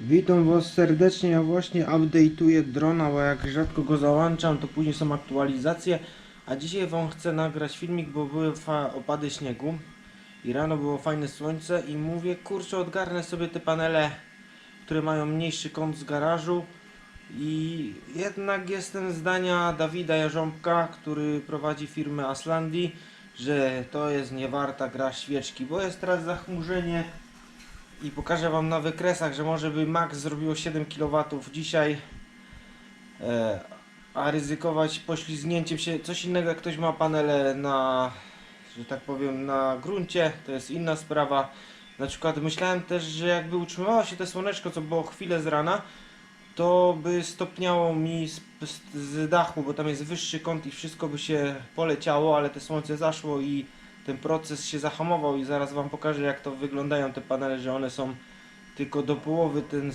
Witam Was serdecznie, ja właśnie update'uję drona, bo jak rzadko go załączam, to później są aktualizacje. A dzisiaj Wam chcę nagrać filmik, bo były opady śniegu i rano było fajne słońce i mówię, kurczę, odgarnę sobie te panele, które mają mniejszy kąt z garażu i jednak jestem zdania Dawida Jarząbka, który prowadzi firmę Aslandi, że to jest niewarta gra świeczki, bo jest teraz zachmurzenie i pokażę Wam na wykresach, że może by max zrobiło 7 kW dzisiaj, e, a ryzykować poślizgnięciem się, coś innego jak ktoś ma panele na, że tak powiem, na gruncie, to jest inna sprawa. Na przykład myślałem też, że jakby utrzymywało się to słoneczko, co było chwilę z rana, to by stopniało mi z, z, dachu, bo tam jest wyższy kąt i wszystko by się poleciało, ale te słońce zaszło i ten proces się zahamował i zaraz Wam pokażę jak to wyglądają te panele, że one są tylko do połowy, ten,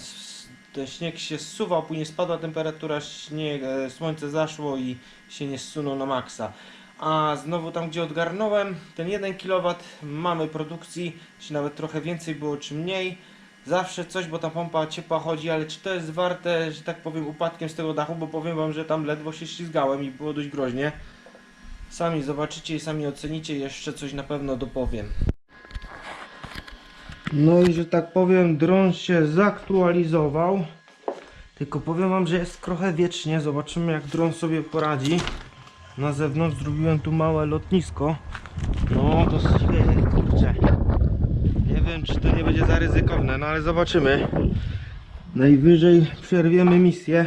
ten śnieg się zsuwał, później spadła temperatura, śnieg, e, słońce zaszło i się nie zsunął na maksa. A znowu tam gdzie odgarnąłem, ten 1 kW mamy produkcji, czy nawet trochę więcej było, czy mniej. Zawsze coś, bo ta pompa ciepła chodzi, ale czy to jest warte, że tak powiem, upadkiem z tego dachu, bo powiem Wam, że tam ledwo się ślizgałem i było dość groźnie. Sami zobaczycie i sami ocenicie, jeszcze coś na pewno dopowiem. No i że tak powiem, dron się zaktualizował. Tylko powiem wam, że jest trochę wiecznie. Zobaczymy jak dron sobie poradzi. Na zewnątrz zrobiłem tu małe lotnisko. No to świetnie, kurczę. Nie wiem czy to nie będzie za ryzykowne, no ale zobaczymy. Najwyżej przerwiemy misję.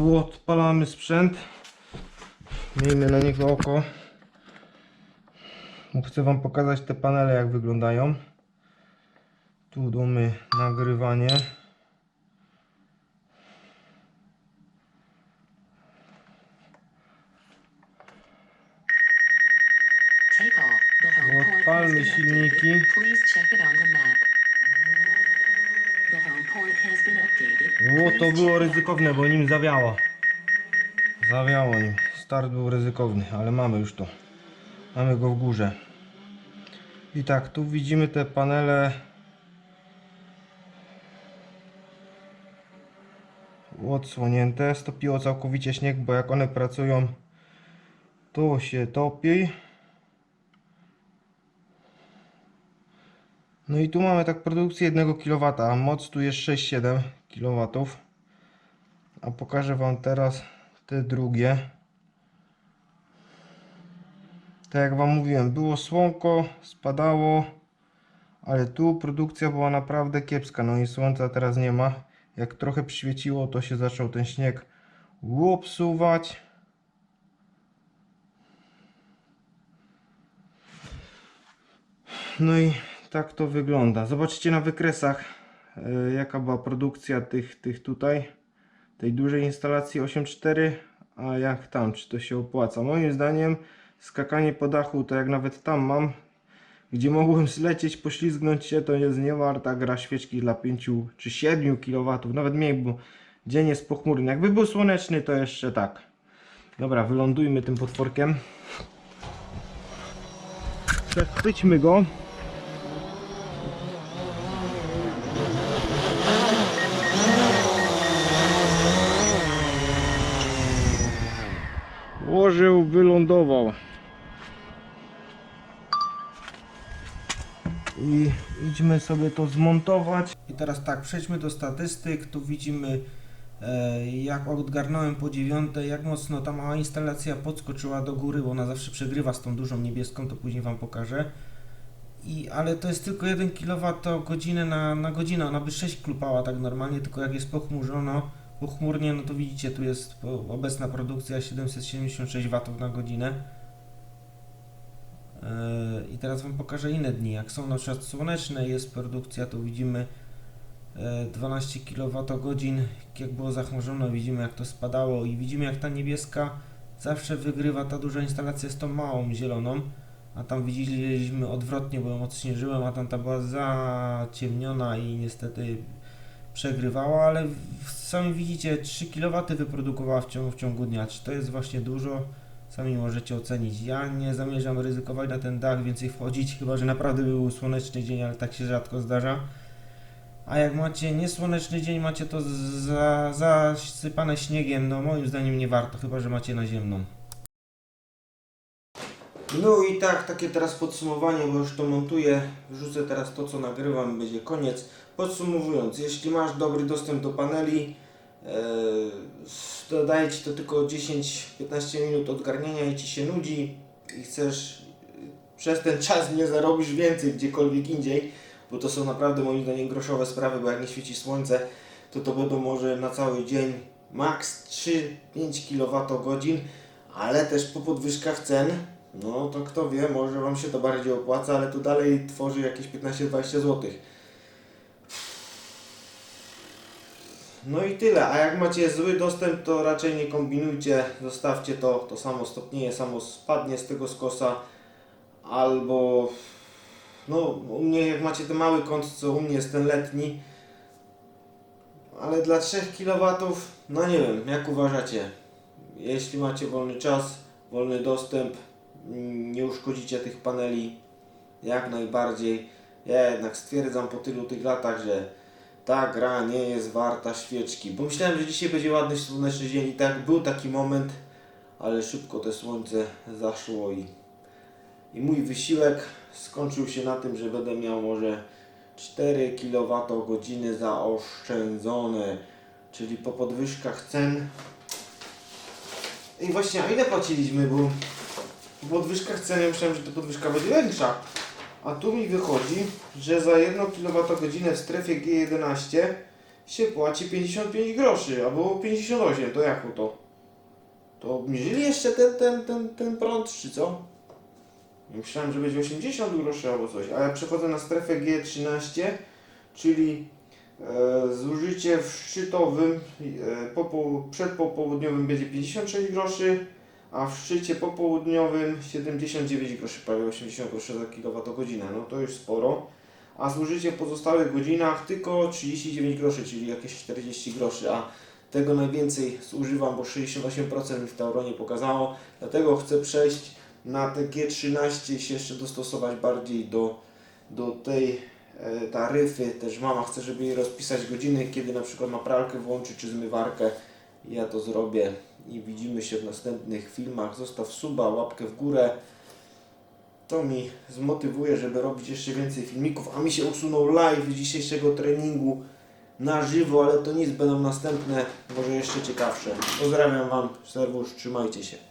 Odpalamy sprzęt. Miejmy na niego oko. Chcę Wam pokazać te panele jak wyglądają. Tu mamy nagrywanie. Odpalmy silniki. Please check it on the map. O, to było ryzykowne, bo nim zawiało. Zawiało nim. Start był ryzykowny, ale mamy już to. Mamy go w górze. I tak, tu widzimy te panele odsłonięte. Stopiło całkowicie śnieg, bo jak one pracują, to się topi. No i tu mamy tak produkcję 1 kW, a moc tu jest 6-7 kW. A pokażę Wam teraz te drugie. Tak jak Wam mówiłem, było słonko, spadało, ale tu produkcja była naprawdę kiepska. No i słońca teraz nie ma. Jak trochę przyświeciło, to się zaczął ten śnieg łopsuwać. No i tak to wygląda. Zobaczcie na wykresach, e, jaka była produkcja tych, tych tutaj, tej dużej instalacji 8.4, a jak tam, czy to się opłaca. Moim zdaniem skakanie po dachu, to jak nawet tam mam, gdzie mogłem zlecieć, poślizgnąć się, to jest niewarta gra świeczki dla 5 czy 7 kW, nawet mniej, bo dzień jest pochmurny. Jakby był słoneczny, to jeszcze tak. Dobra, wylądujmy tym potworkiem. Przechwyćmy go. Wylądował. I idźmy sobie to zmontować. I teraz tak, przejdźmy do statystyk. Tu widzimy e, jak odgarnąłem po dziewiątej, jak mocno ta mała instalacja podskoczyła do góry, bo ona zawsze przegrywa z tą dużą niebieską, to później Wam pokażę. I, ale to jest tylko 1 kWh na, na godzinę, ona by 6 klupała tak normalnie, tylko jak jest pochmurzono, pochmurnie, no to widzicie, tu jest obecna produkcja 776 W na godzinę. Yy, I teraz Wam pokażę inne dni. Jak są na przykład słoneczne, jest produkcja, to widzimy e, 12 kWh. Jak było zachmurzone, widzimy jak to spadało i widzimy jak ta niebieska zawsze wygrywa ta duża instalacja z tą małą zieloną. A tam widzieliśmy odwrotnie, bo ją odśnieżyłem, a tam ta była zaciemniona i niestety przegrywała, ale sami widzicie 3 kW wyprodukowała w ciągu, w ciągu dnia. Czy to jest właśnie dużo? Sami możecie ocenić. Ja nie zamierzam ryzykować na ten dach więcej wchodzić, chyba że naprawdę był słoneczny dzień, ale tak się rzadko zdarza. A jak macie niesłoneczny dzień, macie to za, zasypane śniegiem, no moim zdaniem nie warto, chyba że macie naziemną. No i tak, takie teraz podsumowanie, bo już to montuję. Wrzucę teraz to, co nagrywam, będzie koniec. Podsumowując, jeśli masz dobry dostęp do paneli, e, to daje Ci to tylko 10-15 minut odgarniania i Ci się nudzi i chcesz e, przez ten czas nie zarobisz więcej gdziekolwiek indziej, bo to są naprawdę moim zdaniem groszowe sprawy, bo jak nie świeci słońce, to to będą może na cały dzień maks 3-5 kWh, ale też po podwyżkach cen, no to kto wie, może Wam się to bardziej opłaca, ale to dalej tworzy jakieś 15-20 zł. No i tyle, a jak macie zły dostęp, to raczej nie kombinujcie, zostawcie to, to samo stopnieje, samo spadnie z tego skosa, albo no u mnie jak macie ten mały kąt, co u mnie jest ten letni, ale dla 3 kW, no nie wiem, jak uważacie? Jeśli macie wolny czas, wolny dostęp, nie uszkodzicie tych paneli, jak najbardziej. Ja jednak stwierdzam po tylu tych latach, że ta gra nie jest warta świeczki. Bo myślałem, że dzisiaj będzie ładny słoneczny dzień i tak był taki moment, ale szybko to słońce zaszło i, i mój wysiłek skończył się na tym, że będę miał może 4 kWh zaoszczędzone, czyli po podwyżkach cen. I właśnie, a ile płaciliśmy, bo po podwyżkach cen ja myślałem, że ta podwyżka będzie większa. A tu mi wychodzi, że za 1 kWh w strefie G11 się płaci 55 groszy, albo 58, to jak to? To obniżyli jeszcze ten, ten, ten, ten prąd, czy co? Myślałem, że będzie 80 groszy albo coś, a ja przechodzę na strefę G13, czyli e, zużycie w szczytowym e, popo, przedpopołudniowym będzie 56 groszy, a w szczycie popołudniowym 79 groszy, prawie 80 groszy za kilowatogodzinę, no to już sporo. A zużycie w pozostałych godzinach tylko 39 groszy, czyli jakieś 40 groszy, a tego najwięcej zużywam, bo 68% mi w Tauronie pokazało, dlatego chcę przejść na te G13 i się jeszcze dostosować bardziej do, do tej e, taryfy. Też mama chce, żeby jej rozpisać godziny, kiedy na przykład ma pralkę włączyć czy zmywarkę. Ja to zrobię i widzimy się w następnych filmach. Zostaw suba, łapkę w górę. To mi zmotywuje, żeby robić jeszcze więcej filmików, a mi się usunął live dzisiejszego treningu na żywo, ale to nic, będą następne, może jeszcze ciekawsze. Pozdrawiam Wam, serwusz, trzymajcie się.